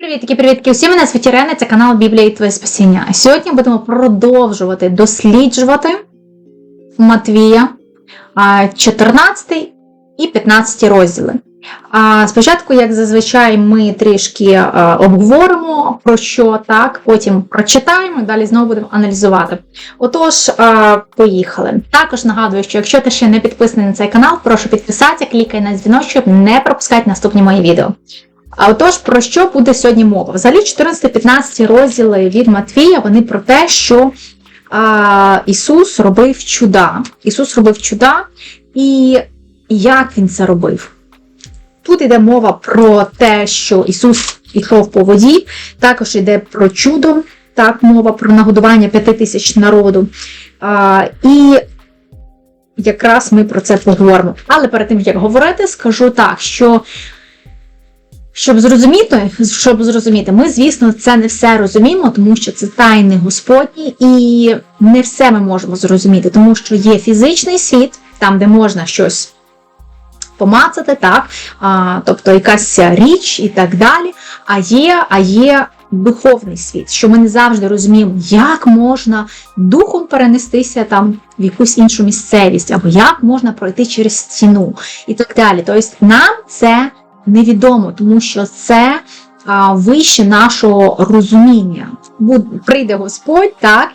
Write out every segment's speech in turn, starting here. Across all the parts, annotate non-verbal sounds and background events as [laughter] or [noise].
Привітки, привітки! Усі мене Ірена, це канал Біблія і Твоє Спасіння. А Сьогодні будемо продовжувати досліджувати Матвія 14 і 15 розділи. А спочатку, як зазвичай, ми трішки обговоримо про що так, потім прочитаємо, далі знову будемо аналізувати. Отож, поїхали. Також нагадую, що якщо ти ще не підписаний на цей канал, прошу підписатися, клікай на дзвіночок, не пропускати наступні мої відео. А отож, про що буде сьогодні мова? Взагалі, 14-15 розділи від Матвія, вони про те, що а, Ісус робив чуда. Ісус робив чуда, і як Він це робив? Тут йде мова про те, що Ісус йшов по воді, також йде про чудо, так, мова про нагодування п'яти тисяч народу. А, і якраз ми про це поговоримо. Але перед тим, як говорити, скажу так, що. Щоб зрозуміти, щоб зрозуміти, ми, звісно, це не все розуміємо, тому що це тайни Господні, і не все ми можемо зрозуміти, тому що є фізичний світ, там, де можна щось помацати, так, а, тобто якась річ і так далі. А є, а є духовний світ, що ми не завжди розуміємо, як можна духом перенестися там в якусь іншу місцевість, або як можна пройти через стіну і так далі. Тобто нам це невідомо, тому що це а, вище нашого розуміння. Буд, прийде Господь, так,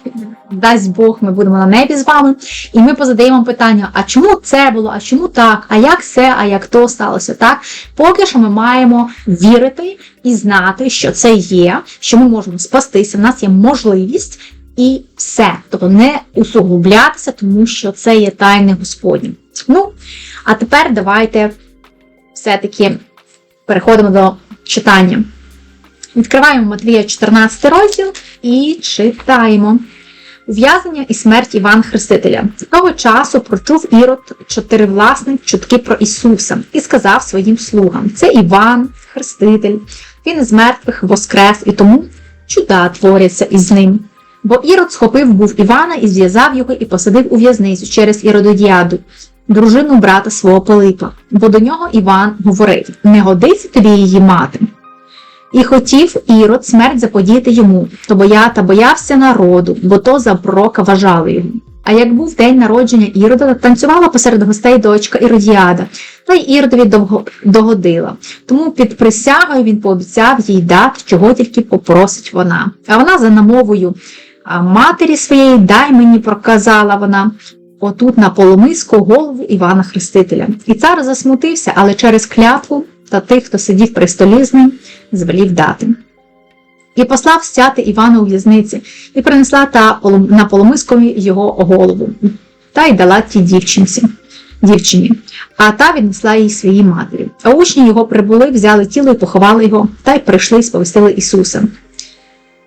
дасть Бог, ми будемо на небі з вами, і ми позадаємо питання: а чому це було, а чому так, а як це, а як то сталося? так? Поки що ми маємо вірити і знати, що це є, що ми можемо спастися, в нас є можливість. І все, тобто не усугублятися, тому що це є тайни Господні. Ну, а тепер давайте все-таки переходимо до читання. Відкриваємо Матвія 14 розділ і читаємо. Ув'язнення і смерть Івана Хрестителя. З того часу прочув Ірод чотиривласник чутки про Ісуса і сказав своїм слугам: Це Іван, Хреститель, він із мертвих воскрес, і тому чуда творяться із ним. Бо Ірод схопив був Івана і зв'язав його і посадив у в'язницю через Ірододіаду, дружину брата свого Пилипа, бо до нього Іван говорив: Не годиться тобі її мати. І хотів Ірод смерть заподіяти йому, то боя та боявся народу, бо то за пророка вважали його. А як був день народження Ірода, танцювала посеред гостей дочка Іродіада, та й Іродові догодила. Тому під присягою він пообіцяв їй дати, чого тільки попросить вона. А вона за намовою матері своєї дай мені проказала вона, отут на полумиску голову Івана Хрестителя. І цар засмутився, але через клятву та тих, хто сидів при столі з ним, звелів дати. І послав стяти Івана у в'язниці, і принесла та на полумискові його голову, та й дала тій дівчинці, дівчині, а та віднесла їй своїй матері. А учні його прибули, взяли тіло і поховали його, та й прийшли і сповістили Ісуса.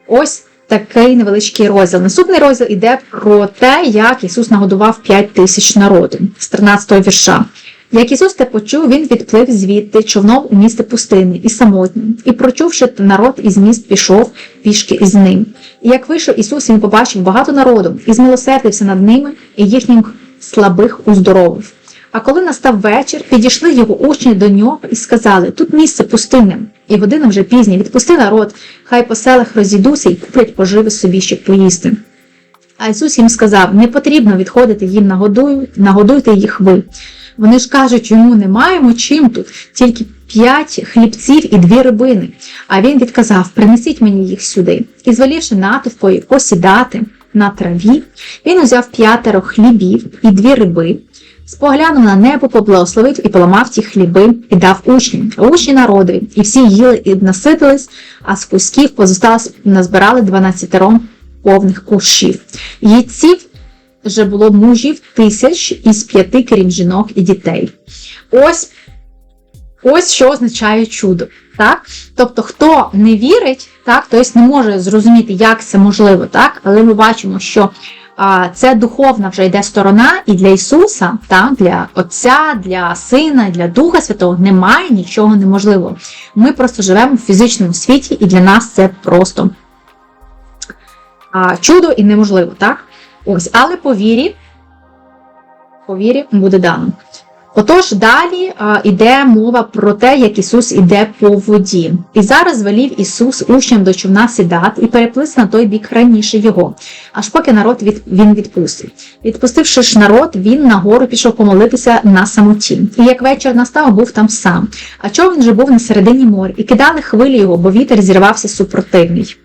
Ось такий невеличкий розділ. Наступний розділ іде про те, як Ісус нагодував 5 тисяч народу з 13-го вірша. Як Ісус те почув, він відплив звідти човном у місце пустини і самотнім, і прочувши народ із міст, пішов пішки із ним. І як вийшов Ісус, він побачив багато народу і змилосердився над ними і їхніх слабих уздоровив. А коли настав вечір, підійшли його учні до нього і сказали: Тут місце пустинне, і година вже пізня, відпусти народ, хай по селах розійдуться і куплять поживи собі, щоб поїсти. А Ісус їм сказав: не потрібно відходити їм нагодуйте їх ви. Вони ж кажуть, йому не маємо чим тут, тільки п'ять хлібців і дві рибини. А він відказав: принесіть мені їх сюди. І звелівши натовпою посідати на траві, він узяв п'ятеро хлібів і дві риби. Споглянув на небо, поблагословив і поламав ті хліби і дав учням, учні народові, і всі їли і наситились, а з кусків позосталось назбирали дванадцятером повних кущів. Їдців вже було мужів тисяч із п'яти крім жінок і дітей. Ось ось що означає чудо. Так? Тобто, хто не вірить, так, тобто не може зрозуміти, як це можливо, так? але ми бачимо, що це духовна вже йде сторона, і для Ісуса, та, для Отця, для Сина, для Духа Святого немає нічого неможливого. Ми просто живемо в фізичному світі, і для нас це просто чудо і неможливо. так? Ось, але по вірі, по вірі буде дано. Отож, далі а, іде мова про те, як Ісус іде по воді. І зараз звелів Ісус учням до човна сідати і переплисти на той бік раніше його, аж поки народ від, він відпустив. Відпустивши ж народ, він на гору пішов помолитися на самоті. І як вечір настав, був там сам. А човен же був на середині моря, і кидали хвилі його, бо вітер зірвався супротивний.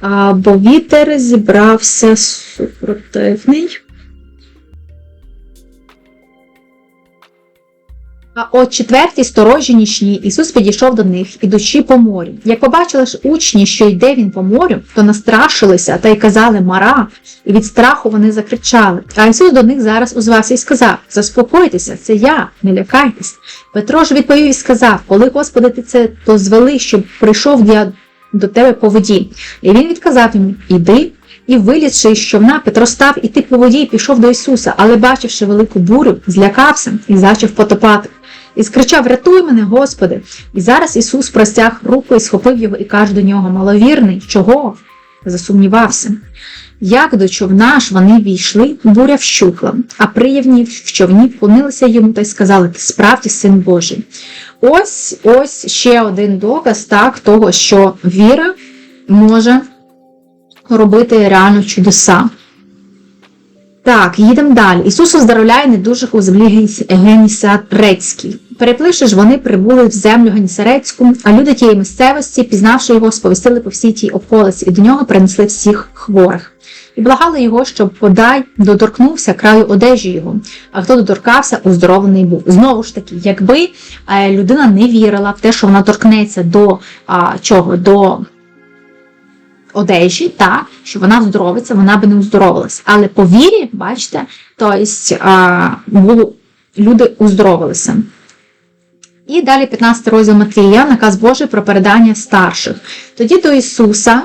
А, бо вітер зібрався супротивний. А о четвертій сторожі нічній Ісус підійшов до них, ідучи по морю. Як побачили ж учні, що йде він по морю, то настрашилися та й казали Мара, і від страху вони закричали. А Ісус до них зараз узвався і сказав: Заспокойтеся, це я, не лякайтесь. Петро ж відповів і сказав: Коли Господи, ти це то звели, щоб прийшов я до тебе по воді. І він відказав йому: Іди. І вилізши із човна, Петро став іти по воді і пішов до Ісуса, але, бачивши велику бурю, злякався і зачав потопати. І скричав: Рятуй мене, Господи! І зараз Ісус простяг руку і схопив його і каже до нього: Маловірний, чого? Засумнівався. Як до човна ж вони війшли, буря вщухла, а приявні в човні вклонилися йому та й сказали: Ти справді син Божий. Ось ось ще один доказ так, того, що віра може робити реально чудеса. Так, їдемо далі. Ісус оздоровляє недужих у землі Генісарецькій. Перепливши ж, вони прибули в землю Генісарецьку, а люди тієї місцевості, пізнавши його, сповістили по всій тій околиці, і до нього принесли всіх хворих. І благали його, щоб подай доторкнувся краю одежі його, а хто доторкався, оздоровлений був. Знову ж таки, якби е, людина не вірила в те, що вона торкнеться до а, чого? До одежі, так, що вона оздоровиться, вона би не оздоровилась. Але по вірі, бачите, тобто люди оздоровилися. І далі 15 розділ Матвія, наказ Божий про передання старших. Тоді до Ісуса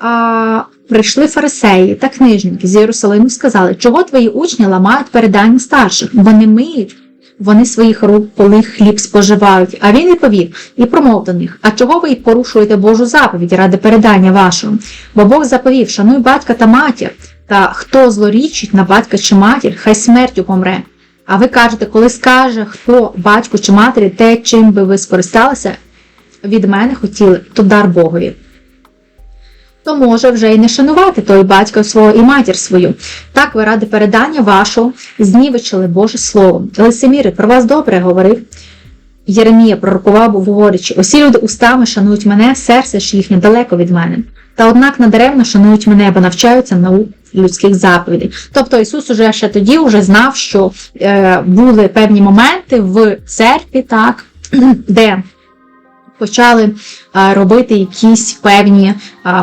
а, прийшли фарисеї та книжники з Єрусалиму і сказали, чого твої учні ламають передання старших, вони миють вони своїх рук, коли хліб споживають. А він відповів і промов до них: А чого ви порушуєте Божу заповідь ради передання вашого? Бо Бог заповів, шануй батька та матір, та хто злорічить на батька чи матір, хай смертю помре. А ви кажете, коли скаже хто батьку чи матері те, чим би ви скористалися, від мене хотіли, то дар Богові то може вже й не шанувати той батька свого і матір свою. Так ви ради передання вашого знівечили Боже Слово. Лицеміри, про вас добре говорив. Єремія пророкував, говорячи, усі люди устами шанують мене, серце ж їхнє далеко від мене. Та однак надаремно шанують мене, бо навчаються наук людських заповідей. Тобто Ісус уже ще тоді вже знав, що е, були певні моменти в церкві, так, [clears throat] де почали робити якісь певні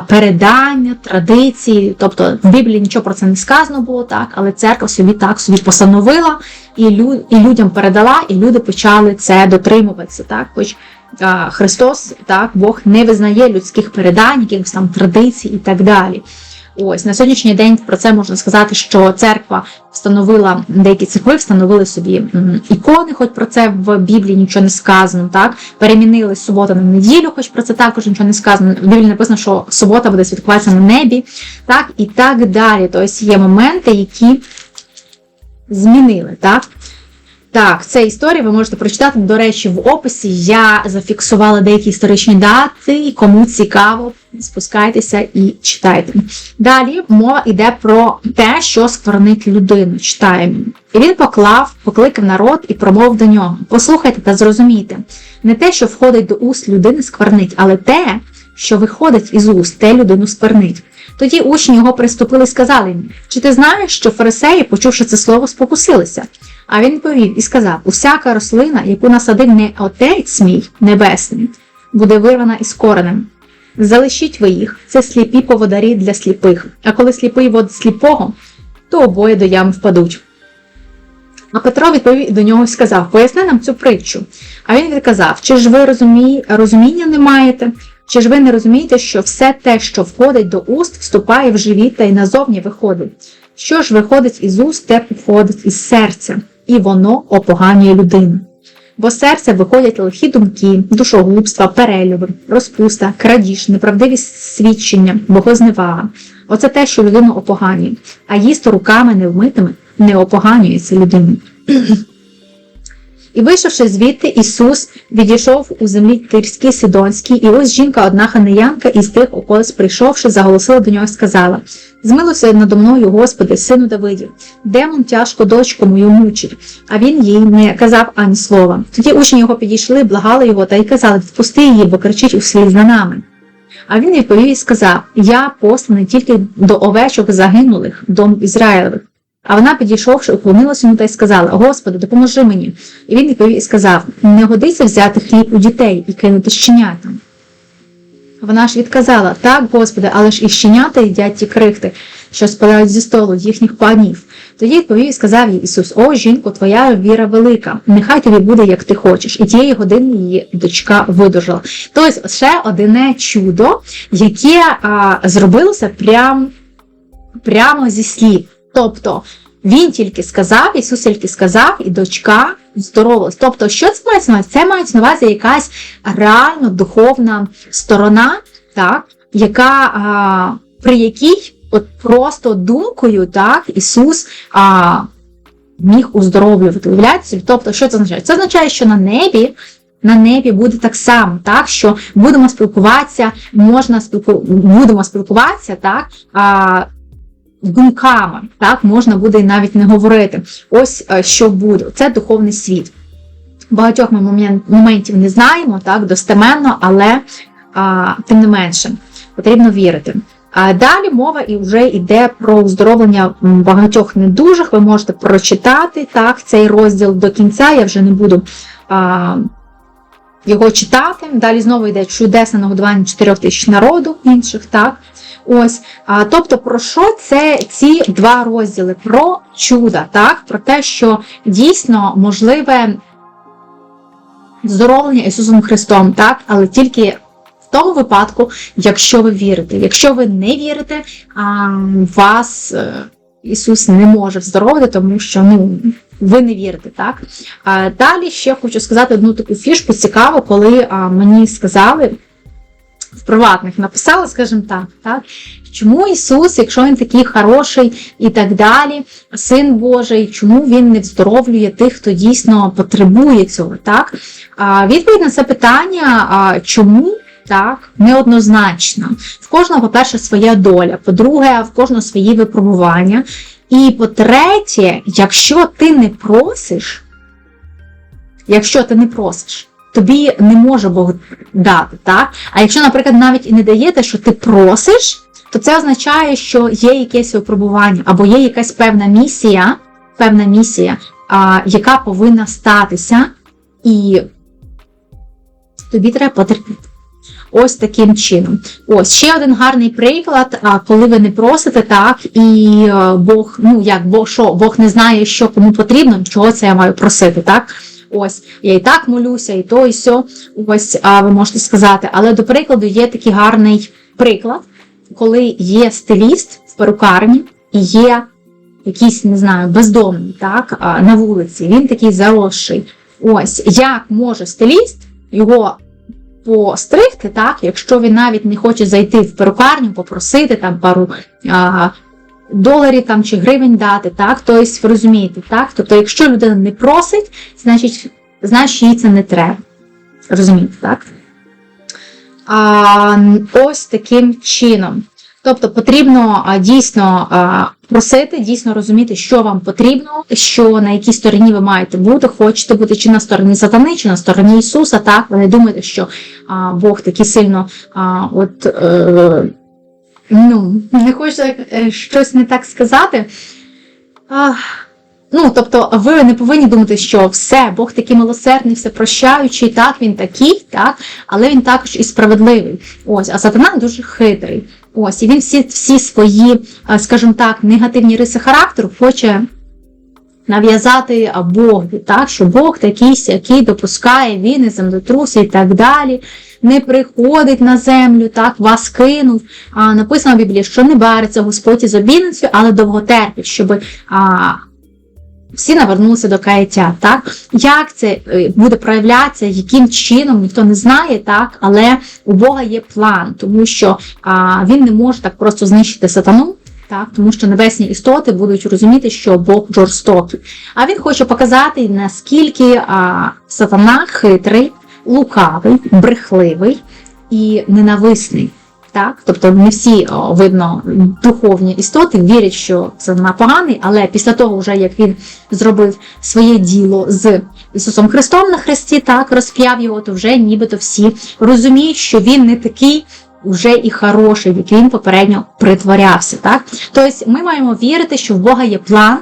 передання, традиції. Тобто в Біблії нічого про це не сказано було так, але церква собі так собі постановила і лю, і людям передала, і люди почали це дотримуватися. Так, хоч Христос, так, Бог не визнає людських передань, якихось там традицій і так далі. Ось на сьогоднішній день про це можна сказати, що церква встановила деякі церкви, встановили собі ікони, хоч про це в Біблії нічого не сказано. Так перемінили суботу на неділю, хоч про це також нічого не сказано. В Біблії написано, що субота буде святкуватися на небі, так і так далі. Тобто є моменти, які змінили так. Так, це історія ви можете прочитати. До речі, в описі я зафіксувала деякі історичні дати. Кому цікаво, спускайтеся і читайте. Далі мова йде про те, що сквернить людину. Читаємо. І він поклав, покликав народ і промовив до нього. Послухайте та зрозумійте, не те, що входить до уст людини, сквернить, але те, що виходить із уст, те людину сквернить. Тоді учні його приступили і сказали чи ти знаєш, що фарисеї, почувши це слово, спокусилися? А він відповів і сказав: усяка рослина, яку насадив не отець мій небесний, буде вирвана із коренем. Залишіть ви їх, це сліпі поводарі для сліпих, а коли сліпий вод сліпого, то обоє до ями впадуть. А Петро відповів до нього і сказав: Поясни нам цю притчу. А він відказав: Чи ж ви розумі... розуміння не маєте? Чи ж ви не розумієте, що все те, що входить до уст, вступає в живіт та й назовні виходить? Що ж виходить із уст, те походить із серця і воно опоганює людину. Бо серце виходять лихі думки, душогубства, перельови, розпуста, крадіж, неправдиві свідчення, богозневага. Оце те, що людину опоганює, а їсти руками невмитими не опоганюється людиною. І вийшовши звідти, Ісус відійшов у землі Тирській Сидонській, і ось жінка, одна ханаянка, із тих околиць прийшовши, заголосила до нього і сказала: Змилуйся надо мною, Господи, сину Давидів, демон тяжко дочку мою мучить, а він їй не казав ані слова. Тоді учні його підійшли, благали його та й казали, відпусти її, бо кричить услід за нами. А він відповів і сказав: Я посланий тільки до овечок загинулих, дом Ізраїлевих. А вона, підійшовши, уклонилася йому та й сказала: Господи, допоможи мені. І він відповів і сказав: Не годиться взяти хліб у дітей і кинути щенятам. Вона ж відказала: Так, Господи, але ж і щенята їдять ті крихти, що спадають зі столу їхніх панів. Тоді відповів і сказав їй Ісус: О, жінко, твоя віра велика, нехай тобі буде, як ти хочеш. І тієї години її дочка видужала. Тобто, ще одне чудо, яке а, зробилося прям, прямо зі слів. Тобто він тільки сказав, Ісус тільки сказав, і дочка здоровилась. Тобто, що це мається на увазі? Це мається на увазі якась реально духовна сторона, так, яка, а, при якій от просто думкою так, Ісус а, міг уздоровлювати. Уявляєте собі? Тобто, що це означає? Це означає, що на небі. На небі буде так само, так що будемо спілкуватися, можна спілку... будемо спілкуватися, так а, думками, так, можна буде і навіть не говорити. Ось е, що буде. Це духовний світ. Багатьох ми моментів не знаємо, так, достеменно, але а, тим не менше потрібно вірити. А далі мова і вже йде про оздоровлення багатьох недужих. Ви можете прочитати так, цей розділ до кінця. Я вже не буду а, його читати. Далі знову йде чудесне нагодування 4 тисяч народу інших. так. Ось, тобто, про що це ці два розділи? Про чуда, так? Про те, що дійсно можливе здоровлення Ісусом Христом, так? Але тільки в тому випадку, якщо ви вірите. Якщо ви не вірите, а, вас е, Ісус не може вздоровити, тому що ну, ви не вірите, так? А, далі ще хочу сказати одну таку фішку цікаву, коли а, мені сказали в приватних написали, скажімо так, так, чому Ісус, якщо Він такий хороший і так далі, Син Божий, чому Він не вздоровлює тих, хто дійсно потребує цього? так? А, Відповідь на це питання, а, чому? Так, неоднозначно. В кожного, по-перше, своя доля, по-друге, в кожного свої випробування. І по-третє, якщо ти не просиш, якщо ти не просиш, тобі не може Бог дати. так? А якщо, наприклад, навіть і не дає те, що ти просиш, то це означає, що є якесь випробування, або є якась певна місія, певна місія, а, яка повинна статися, і тобі треба потерпіти. Ось таким чином. Ось ще один гарний приклад, коли ви не просите так, і е, Бог, ну як Бог що, Бог не знає, що кому потрібно, чого це я маю просити, так? Ось, я і так молюся, і то, і сьо. Ось а, ви можете сказати. Але до прикладу є такий гарний приклад, коли є стиліст в перукарні і є якийсь, не знаю, бездомний, так, на вулиці. Він такий заросший. Ось, як може стиліст його постригти, так, якщо він навіть не хоче зайти в перукарню, попросити там пару. А, доларів там чи гривень дати, так, тобто ви розумієте, так? Тобто, якщо людина не просить, значить, значить їй це не треба. Розумієте, так? А, Ось таким чином. Тобто потрібно дійсно просити, дійсно розуміти, що вам потрібно, що на якій стороні ви маєте бути, хочете бути чи на стороні сатани, чи на стороні Ісуса. Так, ви не думаєте, що Бог такий сильно от. Е, Ну, не хочу е, щось не так сказати. А, ну, тобто, ви не повинні думати, що все, Бог такий милосердний, все прощаючий, так, він такий, так, але він також і справедливий. Ось, а сатана дуже хитрий. Ось, і він всі всі свої, скажімо так, негативні риси характеру хоче нав'язати Богові, так, що Бог такий, який допускає війни, землетруси і так далі не приходить на землю, так, вас кинув. А, Написано в Біблії, що не бариться Господь із обідницею, але довго терпить, щоб а, всі навернулися до каяття. Так? Як це е, буде проявлятися, яким чином, ніхто не знає, так? але у Бога є план, тому що а, він не може так просто знищити сатану. Так, тому що небесні істоти будуть розуміти, що Бог жорстокий. А він хоче показати, наскільки а, сатана хитрий, лукавий, брехливий і ненависний. Так? Тобто не всі о, видно духовні істоти вірять, що сатана поганий, але після того, вже як він зробив своє діло з Ісусом Христом на хресті, так розп'яв його, то вже нібито всі розуміють, що він не такий вже і хороший, як він попередньо притворявся. Так? Тобто ми маємо вірити, що в Бога є план.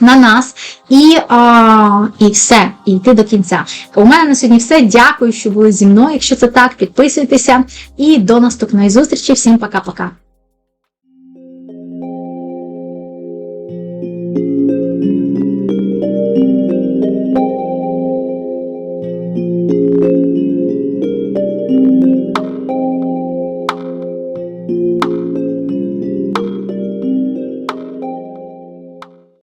На нас і, а, і все, і йти до кінця. У мене на сьогодні все. Дякую, що були зі мною. Якщо це так, підписуйтеся і до наступної зустрічі. Всім пока-пока.